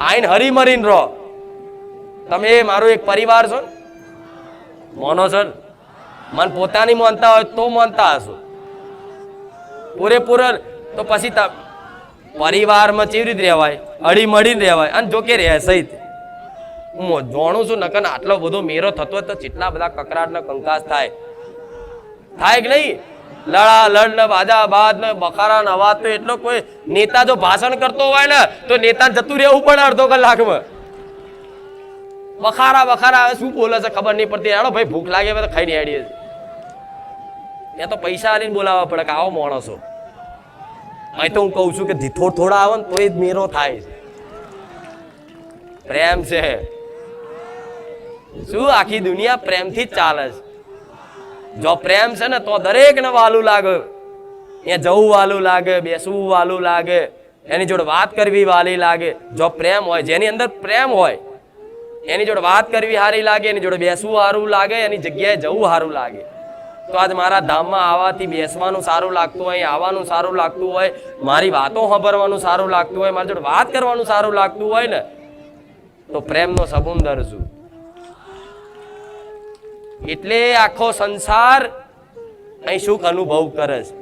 આઈને હરી મરીન રહો. તમે મારો એક પરિવાર છો ને? મોનો છો? મન પોતાની માનતા હોય તો માનતા હશો. પૂરેપૂરો તો પછી પરિવારમાં કેવી રીતે રહેવાય? અડી મળીને રહેવાય અને જોકે રહે સહિત. હું જાણું છું નકન આટલો બધો મેરો થતો તો કેટલા બધા કકરાટનો કંકાસ થાય. થાય કે નહીં? લડા, લડ બાદ ને બખારા, નવાજ તો એટલો કોઈ નેતા જો ભાષણ કરતો હોય ને, તો નેતા જતું રહેવું પડે અડધો કલાકમાં. બખારા બખારા, હવે શું બોલે છે ખબર નહીં પડતી. હેડો ભાઈ, ભૂખ લાગે તો ખાઈને હેડીએ છે ત્યાં તો પૈસા આલીને બોલાવવા પડે કે આવો માણસો. અહીં તો હું કહું છું કે ધીથોડ થોડા આવે ને તો જ મેરો થાય પ્રેમ છે. શું આખી દુનિયા પ્રેમથી જ ચાલે છે? જો પ્રેમ છે ને, તો દરેકને વાલું લાગે. અહીંયા જવું વાલું લાગે, બેસવું વાલું લાગે, એની જોડે વાત કરવી વાલી લાગે. જો પ્રેમ હોય, જેની અંદર પ્રેમ હોય, એની જોડે વાત કરવી સારી લાગે, એની જોડે બેસવું સારું લાગે, એની જગ્યાએ જવું સારું લાગે. તો આજ મારા ધામમાં આવવાથી બેસવાનું સારું લાગતું હોય, આવવાનું સારું લાગતું હોય, મારી વાતો સાંભળવાનું સારું લાગતું હોય, મારી જોડે વાત કરવાનું સારું લાગતું હોય ને, તો પ્રેમનો સમુંદર છું એટલે આખો સંસાર અહીં સુખ અનુભવ કરે છે.